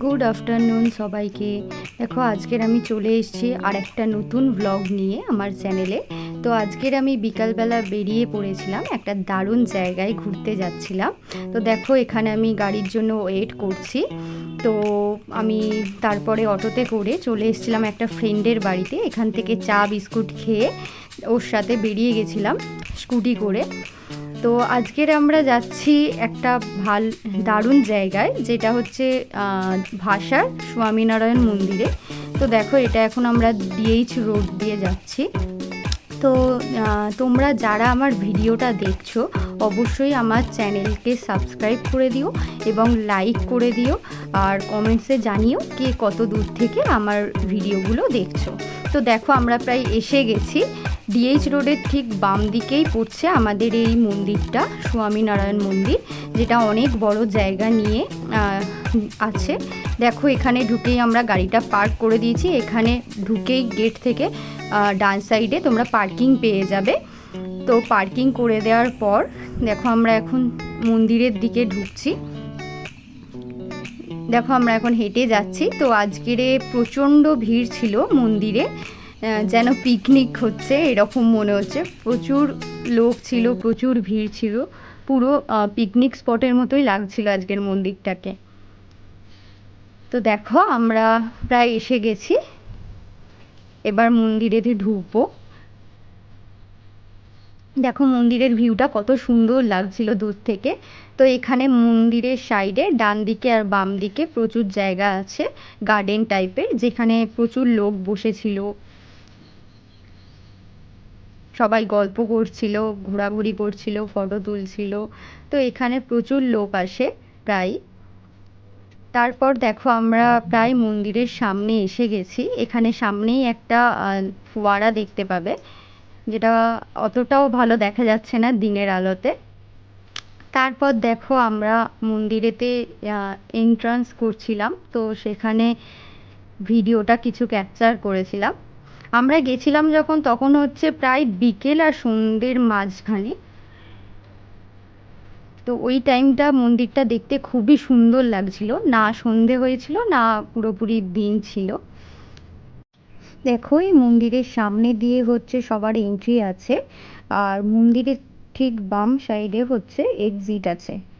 Good afternoon সবাইকে। দেখো, আজকের আমি চলে এসেছি আর একটা নতুন ব্লগ নিয়ে আমার চ্যানেলে তো আজকের আমি বিকালবেলা বেরিয়ে পড়েছিলাম, একটা দারুণ জায়গায় ঘুরতে যাচ্ছিলাম। তো দেখো, এখানে আমি গাড়ির জন্য ওয়েট করছি। তো আমি তারপরে অটোতে করে চলে এসেছিলাম একটা ফ্রেন্ডের বাড়িতে। এখান থেকে চা, বিস্কুট খেয়ে ওর সাথে বেরিয়ে গেছিলাম, স্কুটি করে। তো আজকের আমরা যাচ্ছি একটা ভালো, দারুণ জায়গায়, যেটা হচ্ছে ভাষার স্বামীনারায়ণ মন্দিরে। তো দেখো, এটা এখন আমরা ডিএইচ রোড দিয়ে যাচ্ছি। তো তোমরা যারা আমার ভিডিওটা দেখছ, অবশ্যই আমার চ্যানেলকে সাবস্ক্রাইব করে দিও এবং লাইক করে দিও আর কমেন্টসে জানিও কে কত দূর থেকে আমার ভিডিওগুলো দেখছ। তো দেখো, আমরা প্রায় এসে গেছি। ডিএইচ রোডের ঠিক বাম দিকেই পড়ছে আমাদের এই মন্দিরটা, স্বামীনারায়ণ মন্দির, যেটা অনেক বড় জায়গা নিয়ে আছে। দেখো, এখানে ঢুকেই আমরা গাড়িটা পার্ক করে দিয়েছি। এখানে ঢুকেই গেট থেকে ডান সাইডে তোমরা পার্কিং পেয়ে যাবে। তো পার্কিং করে দেওয়ার পর, দেখো, আমরা এখন মন্দিরের দিকে ঢুকছি। দেখো, আমরা এখন হেঁটে যাচ্ছি। তো আজকের প্রচণ্ড ভিড় ছিল মন্দিরে। যেন পিকনিক হচ্ছে, এরকম মনে হচ্ছে। প্রচুর লোক ছিল, প্রচুর ভিড় ছিল। পুরো পিকনিক স্পটের মতোই লাগছিল আজকের মন্দিরটাকে। তো দেখো, আমরা প্রায় এসে গেছি। এবার মন্দিরেতে ঢুকবো। দেখো, মন্দিরের ভিউটা কত সুন্দর লাগছিল দূর থেকে। তো এখানে মন্দিরের সাইডে ডান দিকে আর বাম দিকে প্রচুর জায়গা আছে গার্ডেন টাইপের যেখানে প্রচুর লোক বসেছিল। সবাই গল্প করছিল, ঘোরাঘুরি করছিল ফটো তুলছিল। তো এখানে প্রচুর লোক আসে, প্রায়। তারপর দেখো আমরা প্রায় মন্দিরের সামনে এসে গেছি। এখানে সামনেই একটা ফোয়ারা দেখতে পাবে, যেটা অতটাও ভালো দেখা যাচ্ছে না দিনের আলোতে। তারপর দেখো আমরা মন্দিরেতে এন্ট্রান্স করছিলাম। তো সেখানে ভিডিওটা কিছু ক্যাপচার করেছিলাম। আমরা গেছিলাম যখন, তখন হচ্ছে প্রায় বিকেল আর সন্ধ্যের মাঝখানে। তো ওই টাইমটা মন্দিরটা দেখতে খুবই সুন্দর লাগছিল। না সন্ধে হয়েছিল, না পুরোপুরি দিন ছিল। দেখো, এই মন্দিরের সামনে দিয়ে হচ্ছে সবার এন্ট্রি আছে। আর মন্দিরের ঠিক বাম সাইডে হচ্ছে এক্সিট আছে।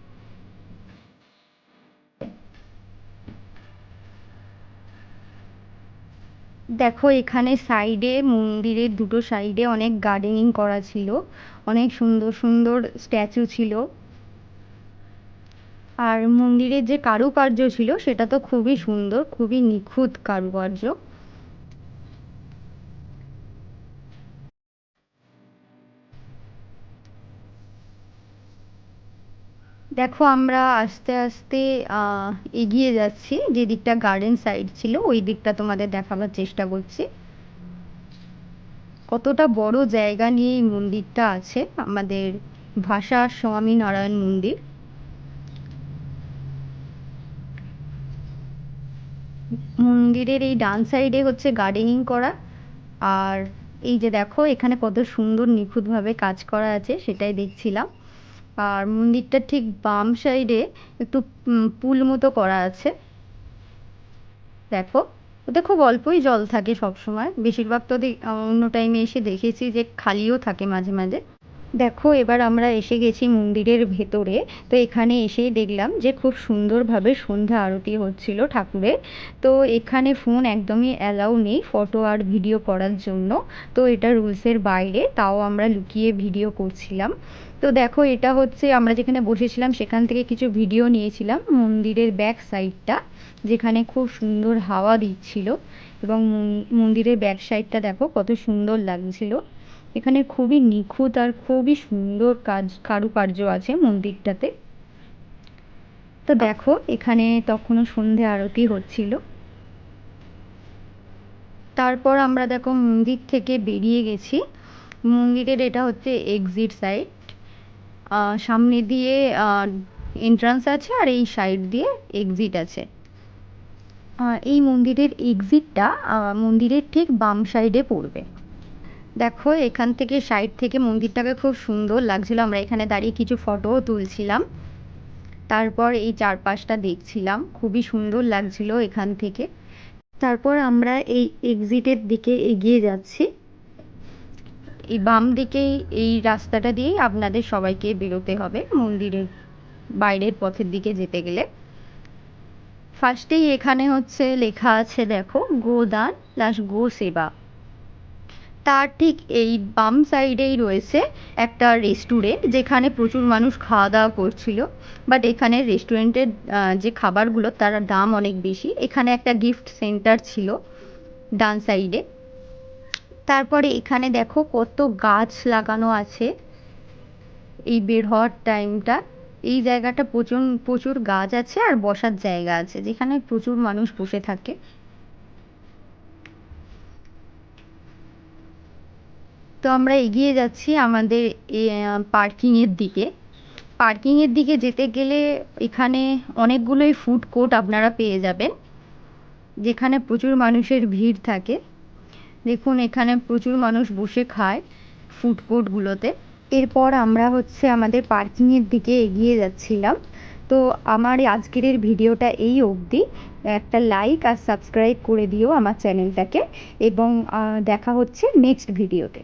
দেখো, এখানে সাইডে মন্দিরের দুটো সাইডে অনেক গার্ডেনিং করা ছিল। অনেক সুন্দর সুন্দর স্ট্যাচু ছিল। আর মন্দিরের যে কারুকার্য ছিল, সেটা তো খুবই সুন্দর, খুবই নিখুঁত কারুকার্য। দেখো, আমরা আস্তে আস্তে এগিয়ে যাচ্ছি। যে দিকটা গার্ডেন সাইড ছিল, ওই দিকটা তোমাদের দেখাবার চেষ্টা করছি। কতটা বড় জায়গা নিয়ে এই মন্দিরটা আছে, আমাদের ভাষা স্বামী নারায়ণ মন্দির। মন্দিরের এই ডান সাইডে হচ্ছে গার্ডেনিং করা। আর এই যে দেখো, এখানে কত সুন্দর নিখুঁতভাবে কাজ করা আছে, সেটাই দেখছিলাম। আর মন্দিরটার ঠিক বাম সাইডে একটু পুল মতো করা আছে। দেখো, ওতে খুব অল্পই জল থাকে সবসময়। বেশিরভাগ তো অন্য টাইমে এসে দেখেছি যে খালিও থাকে মাঝে মাঝে। দেখো, এবার আমরা এসে গেছি মন্দিরের ভেতরে। তো এখানে এসেই দেখলাম যে খুব সুন্দরভাবে সন্ধ্যা আরতি হচ্ছিল ঠাকুরের। তো এখানে ফোন একদমই অ্যালাউ নেই ফটো আর ভিডিও করার জন্য। তো এটা রুলসের বাইরে, তাও আমরা লুকিয়ে ভিডিও করছিলাম। তো দেখো, এটা হচ্ছে আমরা যেখানে বসেছিলাম সেখান থেকে কিছু ভিডিও নিয়েছিলাম মন্দিরের ব্যাক সাইডটা যেখানে খুব সুন্দর হাওয়া দিচ্ছিল। এবং মন্দিরের ব্যাক সাইডটা দেখো, কত সুন্দর লাগছিল। এখানে খুবই নিখুঁত আর খুবই সুন্দর কাজ, কারুকার্য আছে মন্দিরটাতে। তো দেখো, এখানে তখনও সন্ধে আরতি হচ্ছিল। তারপর আমরা দেখো মন্দির থেকে বেরিয়ে গেছি। মন্দিরের এটা হচ্ছে এক্সিট সাইড সামনে দিয়ে এন্ট্রান্স আছে আর এই সাইড দিয়ে এক্সিট আছে। এই মন্দিরের এক্সিটটা মন্দিরের ঠিক বাম সাইডে পড়বে। দেখো, এখান থেকে সাইড থেকে মন্দিরটাকে খুব সুন্দর লাগছিল। আমরা এখানে দাঁড়িয়ে কিছু ফটোও তুলছিলাম। তারপর এই চারপাশটা দেখছিলাম। খুবই সুন্দর লাগছিল এখান থেকে। তারপর আমরা এই এক্সিটের দিকে এগিয়ে যাচ্ছি। এই বাম দিকেই এই রাস্তাটা দিয়েই আপনাদের সবাইকে বেরোতে হবে মন্দিরের বাইরের পথের দিকে যেতে গেলে। ফার্স্টেই এখানে হচ্ছে লেখা আছে, দেখো, গোদান প্লাস গো সেবা। তার ঠিক এই বাম সাইডেই রয়েছে একটা রেস্টুরেন্ট, যেখানে প্রচুর মানুষ খাওয়া দাওয়া করছিল। বাট এখানে রেস্টুরেন্টের যে খাবারগুলো, তার দাম অনেক বেশি। এখানে একটা গিফট সেন্টার ছিল ডান সাইডে। তারপরে এখানে দেখো কত গাছ লাগানো আছে এই বের হওয়ার টাইমটা। এই জায়গাটা প্রচুর প্রচুর গাছ আছে আর বসার জায়গা আছে, যেখানে প্রচুর মানুষ বসে থাকে। তো আমরা এগিয়ে যাচ্ছি আমাদের পার্কিংয়ের দিকে। পার্কিংয়ের দিকে যেতে গেলে এখানে অনেকগুলোই ফুড কোর্ট আপনারা পেয়ে যাবেন, যেখানে প্রচুর মানুষের ভিড় থাকে। দেখুন, এখানে প্রচুর মানুষ বসে খায় ফুড কোর্টগুলোতে। এরপর আমরা হচ্ছে আমাদের পার্কিংয়ের দিকে এগিয়ে যাচ্ছিলাম। তো আমার আজকের ভিডিওটা এই অবধি। একটা লাইক আর সাবস্ক্রাইব করে দিও আমার চ্যানেলটাকে। এবং দেখা হচ্ছে নেক্সট ভিডিওতে।